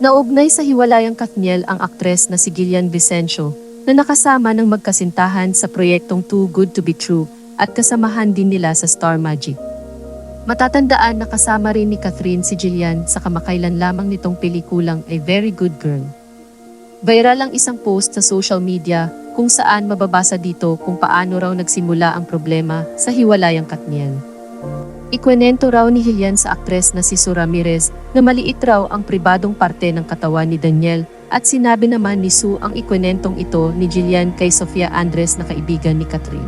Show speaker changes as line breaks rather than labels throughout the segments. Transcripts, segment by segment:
Naugnay sa hiwalayang Katniel ang aktres na si Gillian Vicencio na nakasama ng magkasintahan sa proyektong Too Good to be True at kasamahan din nila sa Star Magic. Matatandaan na kasama rin ni Catherine si Gillian sa kamakailan lamang nitong pelikulang A Very Good Girl. Viral ang isang post sa social media kung saan mababasa dito kung paano raw nagsimula ang problema sa hiwalayang Katniel. Ikwenento raw ni Hilian sa aktres na si Sue Ramirez na maliit raw ang pribadong parte ng katawan ni Daniel at sinabi naman ni Sue ang ikwenentong ito ni Jillian kay Sofia Andres na kaibigan ni Catherine.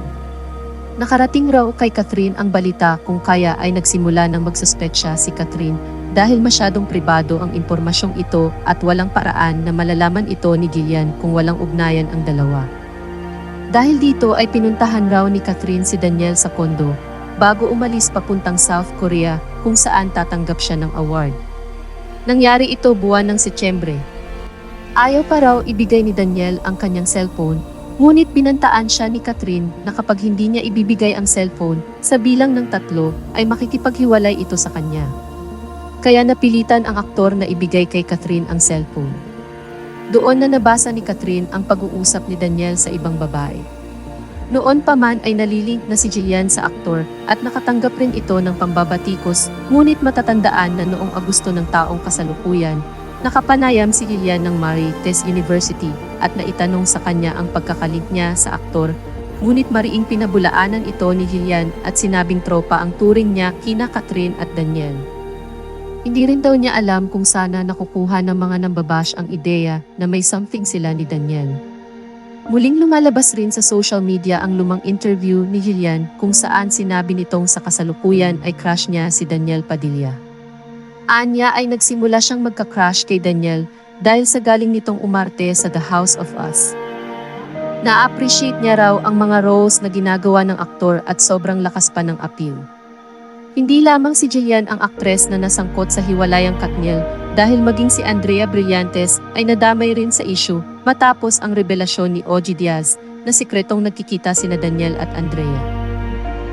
Nakarating raw kay Catherine ang balita kung kaya ay nagsimula ng magsuspetsya si Catherine dahil masyadong pribado ang impormasyong ito at walang paraan na malalaman ito ni Gillian kung walang ugnayan ang dalawa. Dahil dito ay pinuntahan raw ni Catherine si Daniel sa kondo bago umalis papuntang South Korea kung saan tatanggap siya ng award. Nangyari ito buwan ng Setyembre. Ayaw pa raw ibigay ni Daniel ang kanyang cellphone, ngunit binantaan siya ni Catherine na kapag hindi niya ibibigay ang cellphone sa bilang ng tatlo ay makikipaghiwalay ito sa kanya. Kaya napilitan ang aktor na ibigay kay Catherine ang cellphone. Doon na nabasa ni Catherine ang pag-uusap ni Daniel sa ibang babae. Noon pa man ay nalilink na si Jillian sa aktor at nakatanggap rin ito ng pambabatikos ngunit matatandaan na noong Agosto ng taong kasalukuyan, nakapanayam si Jillian ng Marites University at naitanong sa kanya ang pagkakalink niya sa aktor ngunit mariing pinabulaanan ito ni Jillian at sinabing tropa ang turing niya kina Catherine at Daniel. Hindi rin daw niya alam kung sana nakukuha ng mga nambabash ang ideya na may something sila ni Daniel. Muling lumalabas rin sa social media ang lumang interview ni Jillian kung saan sinabi nitong sa kasalukuyan ay crush niya si Daniel Padilla. Anya ay nagsimula siyang magka-crush kay Daniel dahil sa galing nitong umarte sa The House of Us. Na-appreciate niya raw ang mga roles na ginagawa ng aktor at sobrang lakas pa ng appeal. Hindi lamang si Jillian ang aktres na nasangkot sa hiwalayang Katniel dahil maging si Andrea Brillantes ay nadamay rin sa issue matapos ang revelasyon ni Ogie Diaz na sikretong nagkikita sina Daniel at Andrea.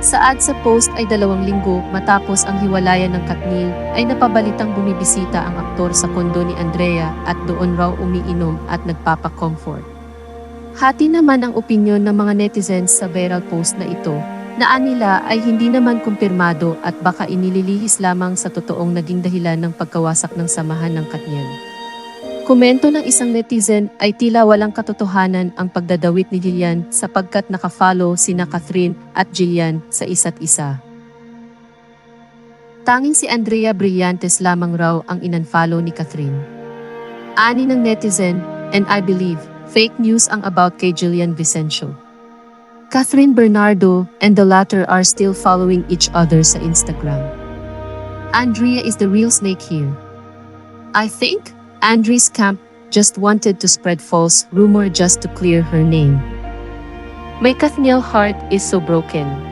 Saad sa post ay dalawang linggo matapos ang hiwalayan ng Katniel ay napabalitang bumibisita ang aktor sa kondo ni Andrea at doon raw umiinom at nagpapa-comfort. Hati naman ang opinyon ng mga netizens sa viral post na ito na anila ay hindi naman kumpirmado at baka inililihis lamang sa totoong naging dahilan ng pagkawasak ng samahan ng Katniel. Komento ng isang netizen ay tila walang katotohanan ang pagdadawit ni Jillian sapagkat nakafollow sina Catherine at Jillian sa isa't isa. Tanging si Andrea Brillantes lamang raw ang inunfollow ni Catherine. Ani ng netizen, and I believe, fake news ang about kay Jillian Vicencio. Catherine Bernardo and the latter are still following each other sa Instagram. Andrea is the real snake here. I think Andrea's camp just wanted to spread false rumor just to clear her name. My Kathniel heart is so broken.